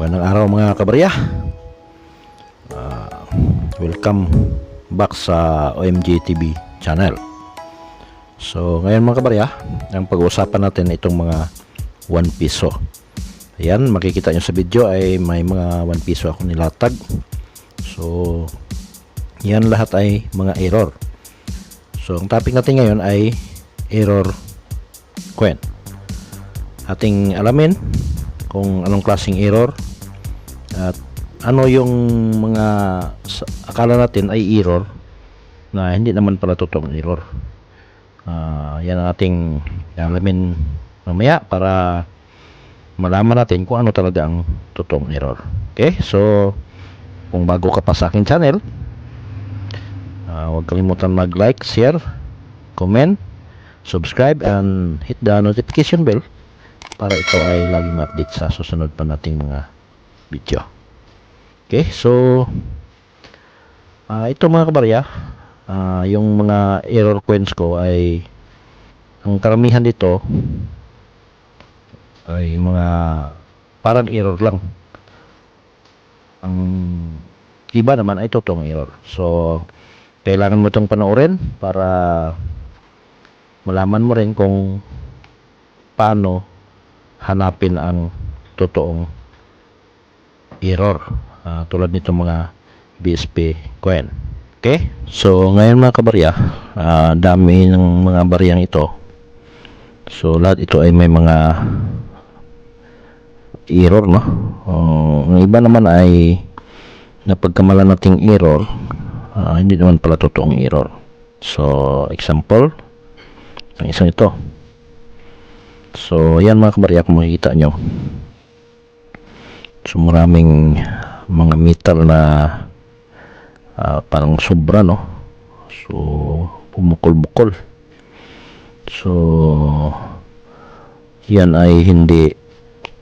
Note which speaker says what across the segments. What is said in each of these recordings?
Speaker 1: Magandang araw mga kabarya. Ah, welcome back sa OMG TV channel. So ngayon mga kabarya, ang pag-uusapan natin itong mga 1 piso. Ayan, makikita nyo sa video ay may mga 1 piso ako nilatag. So yan lahat ay mga error. So ang topic natin ngayon ay error coin. Ating alamin kung anong klaseng error at ano yung mga akala natin ay error na hindi naman pala totoong error. Ah, yan ang ating alamin mamaya para malaman natin kung ano talaga ang totoong error. Okay? So, kung bago ka pa sa aking channel, ah, huwag kalimutan mag-like, share, comment, subscribe, and hit the notification bell para ito ay laging ma-update sa susunod pa nating mga video. Okay, so ah ito mga kabarya, ah yung mga error coins ko ay ang karamihan dito ay mga parang error lang. Ang iba naman ay totoong error. So, kailangan mo itong panoorin para malaman mo rin kung paano hanapin ang totoong error Ah, tulad nito mga BSP coin. Okay? So, ngayon mga kabarya, ah, dami ng mga bariyang ito. So, lahat ito ay may mga error, no? Oh, ang iba naman ay napagkamalan nating error, ah, hindi naman pala totoong error. So, example, ang isang ito. So, yan mga kabarya, kung makikita nyo. So, maraming mga metal na ah, parang sobra, no? So, pumukol-bukol. So, yan ay hindi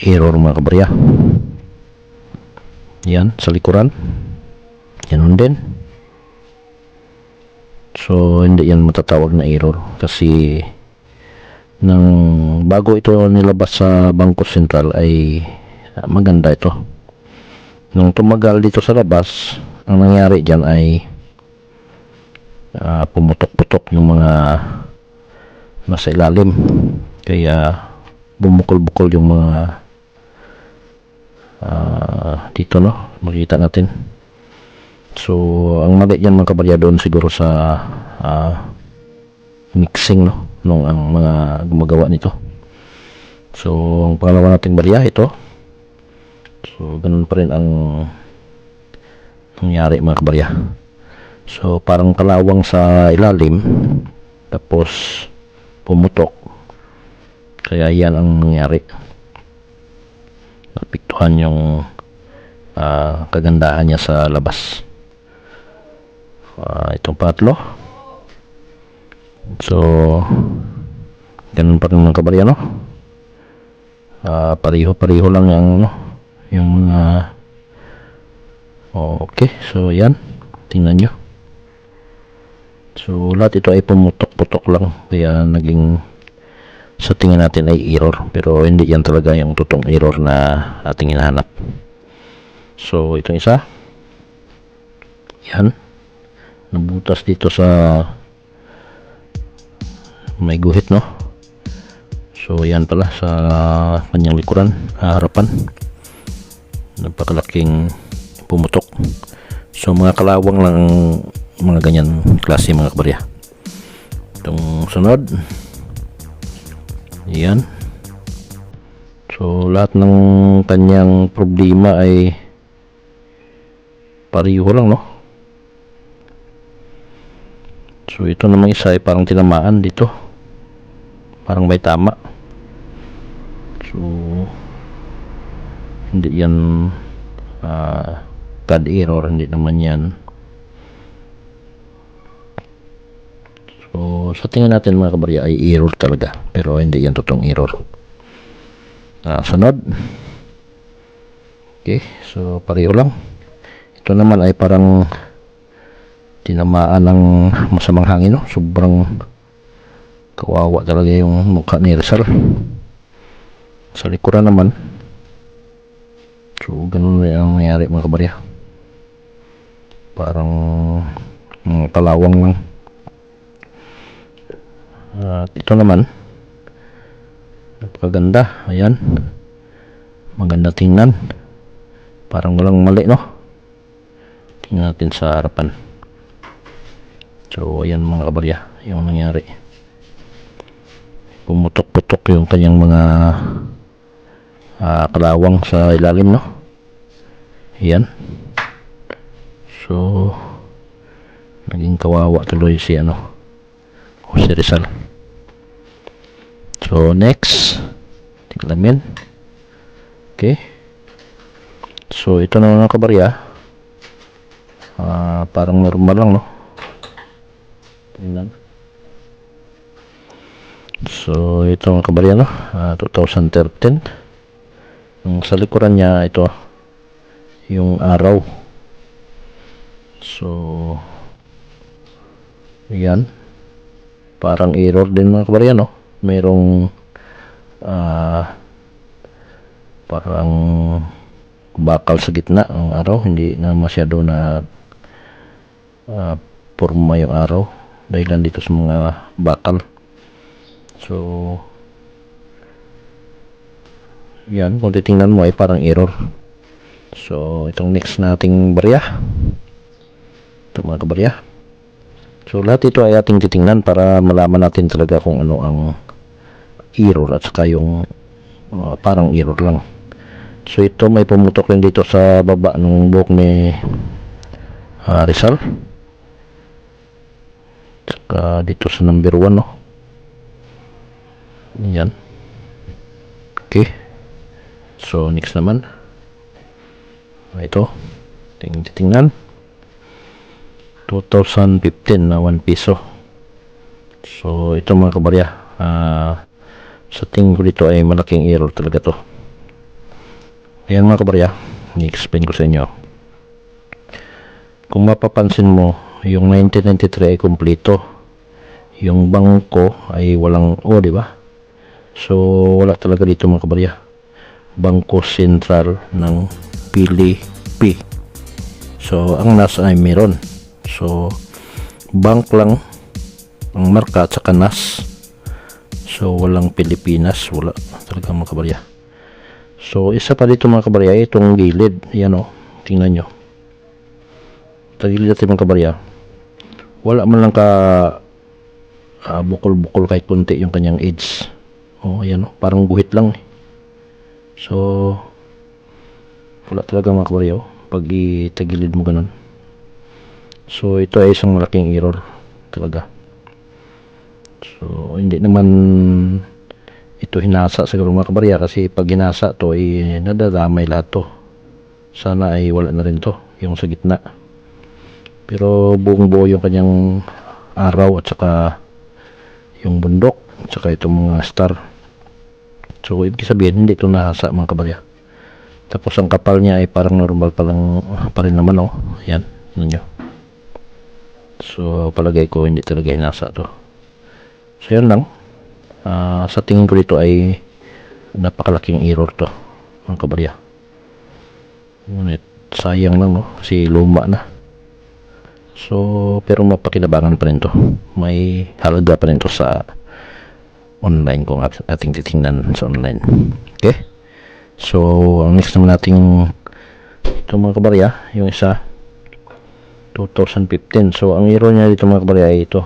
Speaker 1: error mga kabarya. Yan, sa likuran. Ganun din. So, hindi yan matatawag na error kasi nang bago ito nilabas sa Bangko Sentral ay ah, maganda ito. Nung tumagal dito sa labas, ang nangyari dyan ay ah, pumutok-putok yung mga nasa ilalim. Kaya bumukol-bukol yung mga ah, dito no, makita natin. So, ang mali dyan mga kabarya doon siguro sa ah, mixing no, nung ang mga gumagawa nito. So, ang pangalawa nating barya ito. So, ganun pa rin ang nangyari mga kabarya. So, parang kalawang sa ilalim. Tapos, pumutok. Kaya yan ang nangyari. Napiktuhan yung ah, kagandahan niya sa labas. Ah, itong patlo. So, ganun pa rin mga kabarya, no? Ah, pareho-pareho lang yung ano, yung mga okay, so yan. Tingnan nyo. So, lahat ito ay pumutok-putok lang. Kaya naging sa tingin natin ay error. Pero hindi yan talaga yung totoong error na ating hinahanap. So, itong isa. Yan. Nabutas dito sa may guhit, no? So, yan pala sa kanyang likuran, ah, harapan. Napakalaking pumutok. So, mga kalawang lang ang mga ganyan klase mga kabarya. Itong sunod. Yan. So, lahat ng kanyang problema ay pariho lang, no? So, ito namang isa ay parang tinamaan dito. Parang may tama. So, hindi yan ah CAD error, hindi naman yan. So, sa tingin natin mga kabarya ay error talaga. Pero hindi yan totoong error. Ah, sunod. Okay, so pareho lang. Ito naman ay parang tinamaan ng masamang hangin, no? Sobrang kawawa talaga yung mukha ni Rizal. Sa likuran naman, So, ganun na ang nangyari mga kabarya. Parang mm, kalawang lang. At ito naman, napakaganda. Ayan. Maganda tingnan. Parang walang mali, no? Tingnan natin sa harapan. So, ayan mga kabarya, yung nangyari. Pumutok-putok yung kanyang mga ah, kalawang sa ilalim, no? Ayan. So, naging kawawa tuloy si ano, o si Rizal. So, next, tiglamin. Okay. So, ito na mga kabarya. Ah, parang normal lang, no? Tingnan. So, ito mga kabarya, no? Ah, 2013. Yung sa likuran niya, ito, yung araw. So, yan. Parang error din mga kabarya, no? Merong, ah, parang bakal sa gitna ang araw. Hindi na masyado na ah, forma yung araw. Dahil dito sa mga bakal. So, yan. Kung titingnan mo ay parang error. So, itong next nating barya. Ito mga kabarya. So, lahat ito ay ating titingnan para malaman natin talaga kung ano ang error at saka yung uh, parang error lang. So, ito may pumutok rin dito sa baba ng buhok ni uh, Rizal. Saka dito sa number 1, no? Yan. Okay. So, next naman. Ah, Ito. Ting titingnan. 2015 na 1 piso. So, ito mga kabarya. Ah, sa tingin ko dito ay malaking error talaga to. Ayan mga kabarya. I-explain ko sa inyo. Kung mapapansin mo, yung 1993 ay kumpleto. Yung bangko ay walang O, di ba? So, wala talaga dito mga kabarya. Bangko Sentral ng PLP. So, ang NAS ay meron. So, bank lang ang marka at saka NAS. So, walang Pilipinas. Wala talaga mga kabarya. So, isa pa dito mga kabarya, itong gilid. Yan o, tingnan nyo. Tagilid natin mga kabarya. Wala man lang ka ah, bukol-bukol kahit kunti yung kanyang edge. Oh, ayan oh, parang guhit lang. eh. So, wala talaga mga kabarya oh, pag itagilid mo ganun. So, ito ay isang malaking error talaga. So, hindi naman ito hinasa sa mga kabarya kasi pag hinasa to ay nadadamay lahat to. Sana ay wala na rin to, yung sa gitna. Pero buong buo yung kanyang araw at saka yung bundok at saka itong mga star. So, ibig sabihin, hindi ito nahasa mga kabarya. Tapos ang kapal niya ay parang normal pa lang pa rin naman oh. Yan, yun nyo. So, palagay ko hindi talaga hinasa to. So, yun lang. Ah, sa tingin ko dito ay napakalaking error to mga kabarya. Ngunit, sayang lang no, kasi luma na. So, pero mapakinabangan pa rin to. May halaga pa rin to sa online kung at- ating titingnan sa online. Okay? So, ang next naman nating ito mga kabarya, yung isa 2015. So, ang error niya dito mga kabarya ay ito.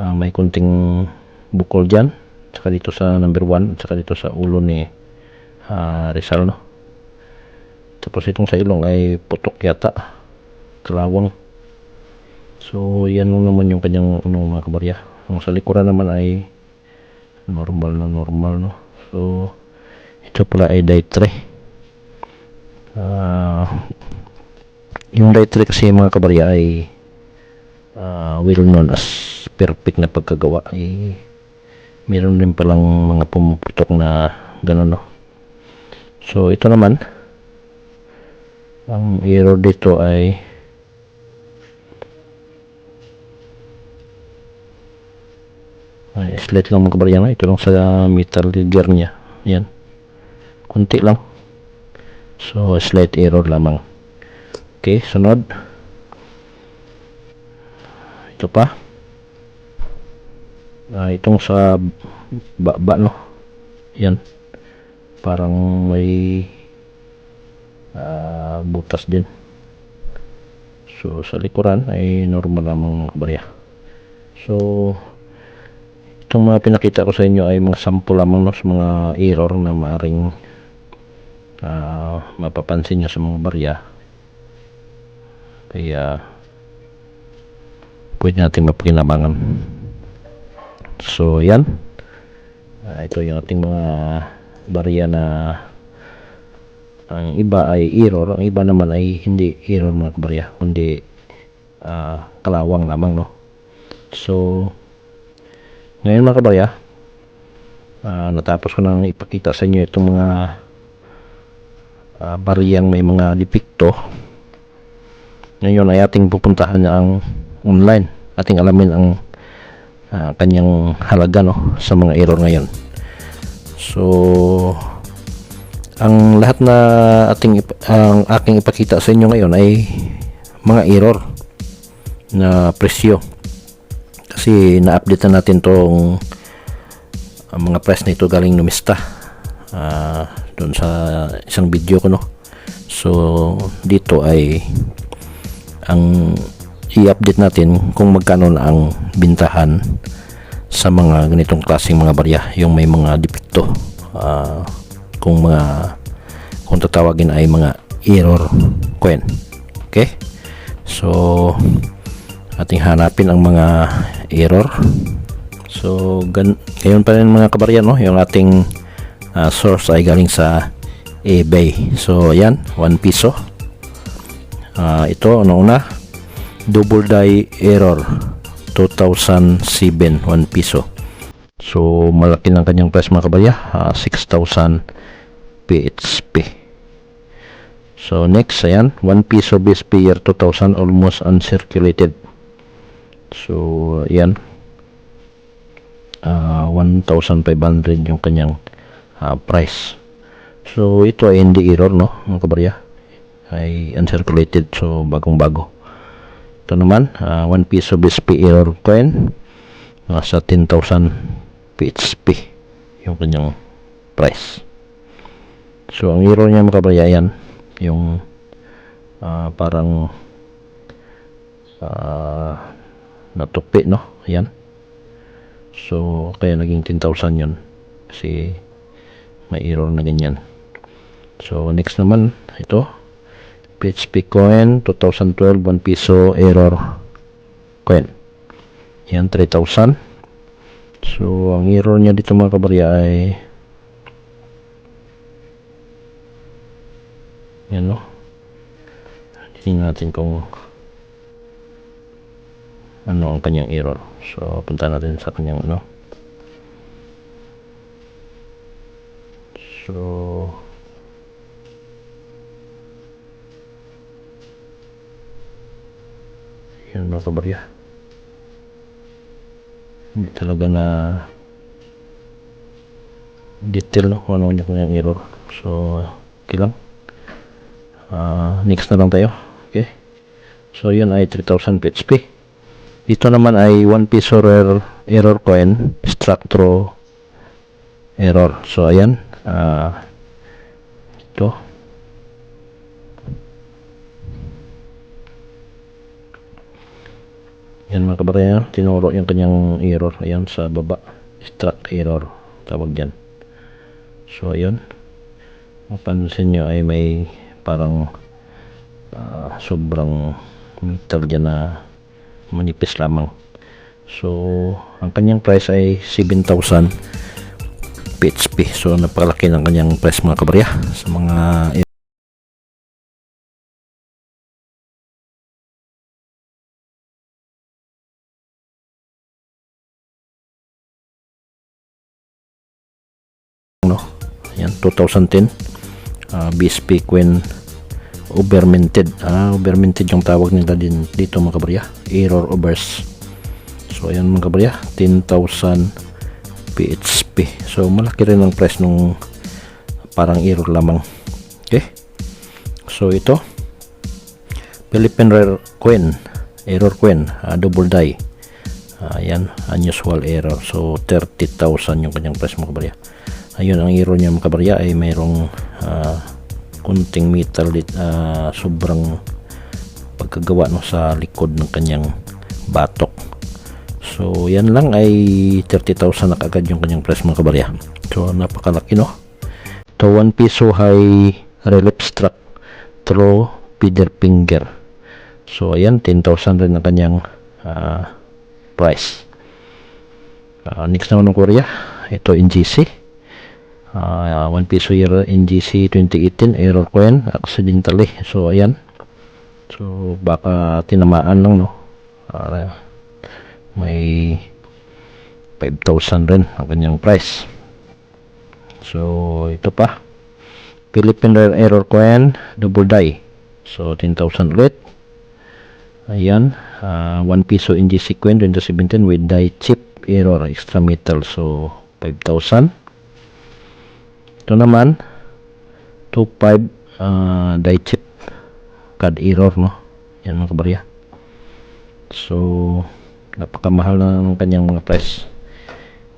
Speaker 1: Ah, may kunting bukol dyan. Tsaka dito sa number 1. Tsaka dito sa ulo ni ah, Rizal, no? Tapos itong sa ilong ay putok yata. Kalawang. So, yan lang naman yung kanyang ano, mga kabarya. Ang sa likuran naman ay normal na normal, no? So, ito pala ay dietary. Ah, yung dietary kasi mga kabarya ay ah, well known as perfect na pagkagawa. Ay, meron din palang mga pumuputok na gano'n, no? So, ito naman, ang error dito ay ay slight lang mga kabarya na ito lang sa metal gear niya yan kunti lang So, slight error lamang. Okay, sunod. Ito pa. Ah, itong sa baba, no? Yan. Parang may ah, butas din. So, sa likuran ay normal lamang mga kabarya. So, itong mga pinakita ko sa inyo ay mga sample lamang no, sa mga error na maaring ah, mapapansin nyo sa mga barya. Kaya, pwede natin mapakinabangan. So, yan. Ah, ito yung ating mga barya na ang iba ay error, ang iba naman ay hindi error mga kabarya, kundi ah, kalawang lamang, no? So, ngayon mga kabarya, ah, natapos ko nang ipakita sa inyo itong mga ah, bariyang may mga depekto. Ngayon ay ating pupuntahan ang online. Ating alamin ang ah, kanyang halaga no, sa mga error ngayon. So, ang lahat na ating ang aking ipakita sa inyo ngayon ay mga error na presyo kasi na-update na natin tong ang mga price na ito galing numista ah doon sa isang video ko no? So dito ay ang i-update natin kung magkano na ang bintahan sa mga ganitong klaseng mga barya yung may mga depekto ah, kung mga kung tatawagin ay mga error coin. Okay? So ating hanapin ang mga error. So gan ngayon pa rin mga kabarya no? Yung ating ah, source ay galing sa eBay. So yan 1 piso. Ah, ito ano una double die error 2007 1 piso. So malaki ng kanyang price mga kabarya ah, 6,000 PHP so next ayan 1 piso BSP year 2000 almost uncirculated so ayan ah, 1,500 yung kanyang ah, price. So ito ay hindi error no mga kabarya? Ay uncirculated so bagong bago ito naman ah, 1 piso BSP error coin nasa 10,000 PHP yung kanyang price. So ang error niya mga kabarya yan. Yung ah, parang ah, natupi no? Yan so kaya naging 10,000 yun. Kasi may error na ganyan. So next naman ito. PHP coin 2012 1 piso error. Coin. Yan 3,000 so ang error niya dito mga kabarya ay yan no? Tingnan natin kung ano ang kanyang error. So punta natin sa kanyang ano. So yan mga kabarya. Hindi talaga na detail no kung ano yung kanyang error. So okay lang. Ah, next na lang tayo. Okay. So yun ay 3000 PHP dito naman ay 1 piso error, error coin structure error. So ayan. Ah ito. Yan mga kabaraya tinuro yung kanyang error. Ayan sa baba. Struct error. Tawag dyan so ayun mapansin nyo ay may parang ah, sobrang metal dyan na manipis lamang. So ang kanyang price ay 7,000 PHP so napakalaki ng kanyang price mga kabarya sa mga no yan 2010 ah, BSP Queen overminted ah overminted yung tawag nila din dito mga kabarya. Error overs so ayan mga kabarya. 10,000 PHP so malaki rin ang price nung parang error lamang. Okay? So ito, Philippine Rare Coin, error coin, ah, double die. Ayan, unusual error. So 30,000 yung kanyang price mga kabarya. Ayun, ang error niya mga kabarya ay mayroong ah, kunting metal dit, ah, sobrang pagkagawa no, sa likod ng kanyang batok. So yan lang ay 30,000 na kagad yung kanyang price mga kabarya. So napakalaki no. To 1 piso high relief struck through feeder finger. So ayan 10,000 rin ang kanyang ah, price. Ah, next naman ng Korea, ito NGC. Ah, 1 piso year NGC 2018 error coin accidentally. So ayan. So baka tinamaan lang no. Ah, may 5,000 rin ang kanyang price. So ito pa. Philippine Rare Error Coin double die. So 10,000 ulit. Ayan, ah, 1 piso NGC coin 2017 with die chip error extra metal so 5,000. Ito naman 25 ah, die chip card error no. Yan mga kabarya. So napakamahal na ng kanyang mga price.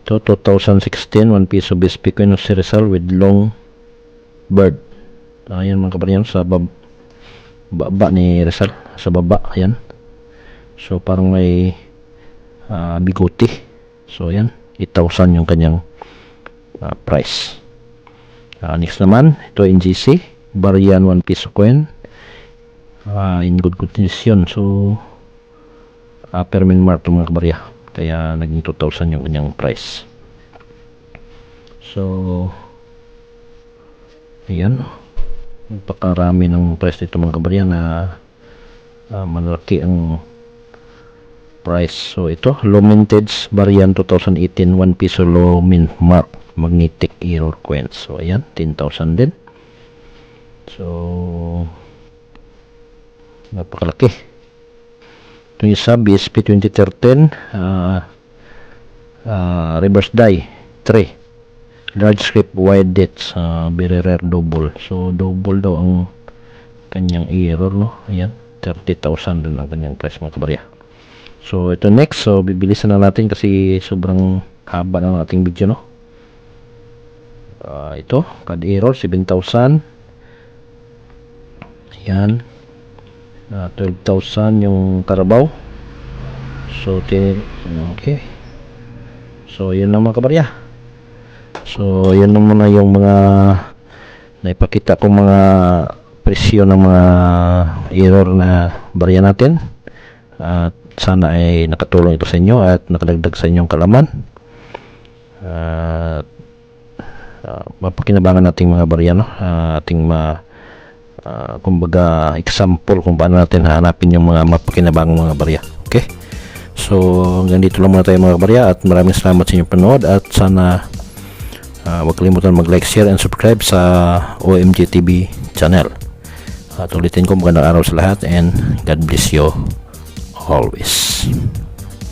Speaker 1: Ito 2016 1 piso BSP coin of Rizal with long bird. Ayan mga kabarya sa bab baba ni Rizal sa baba ayan so parang may ah, bigote so ayan 8,000 yung kanyang ah, price Ah, next naman ito NGC Barian 1 piso coin. Ah, in good condition. So upper min mark mga kabarya. Kaya naging 2,000 yung kanyang price. So ayan. Napakarami ng price dito mga kabarya na ah, malaki ang price. So ito low mintage variant 2018 1 piso low mint mark magnetic error coin. So ayan 10,000 din. So napakalaki. Ito yung isa BSP 2013 ah ah, reverse die 3 large script wide dates uh, very rare double. So double daw ang kanyang error no? Ayan 30,000 din ang kanyang price mga kabarya. So ito next. So bibilisan na natin kasi sobrang haba ng ating video no Ah, ito card error 7,000 ayan Ah, 12,000 yung karabaw. So ti- okay. So yun lang mga kabarya. So, yan na muna yung mga naipakita kong mga presyo ng mga error na barya natin. At sana ay nakatulong ito sa inyo at nakadagdag sa inyong kalaman. At uh, mapakinabangan nating mga barya, no? Ah, ating ma ah, kumbaga example kung paano natin hanapin yung mga mapakinabangang mga barya. Okay? So, hanggang dito lang muna tayo mga barya at maraming salamat sa inyong panood at sana Uh, huwag kalimutan mag-like, share, and subscribe sa OMG TV channel. At ulitin ko magandang araw sa lahat and God bless you always.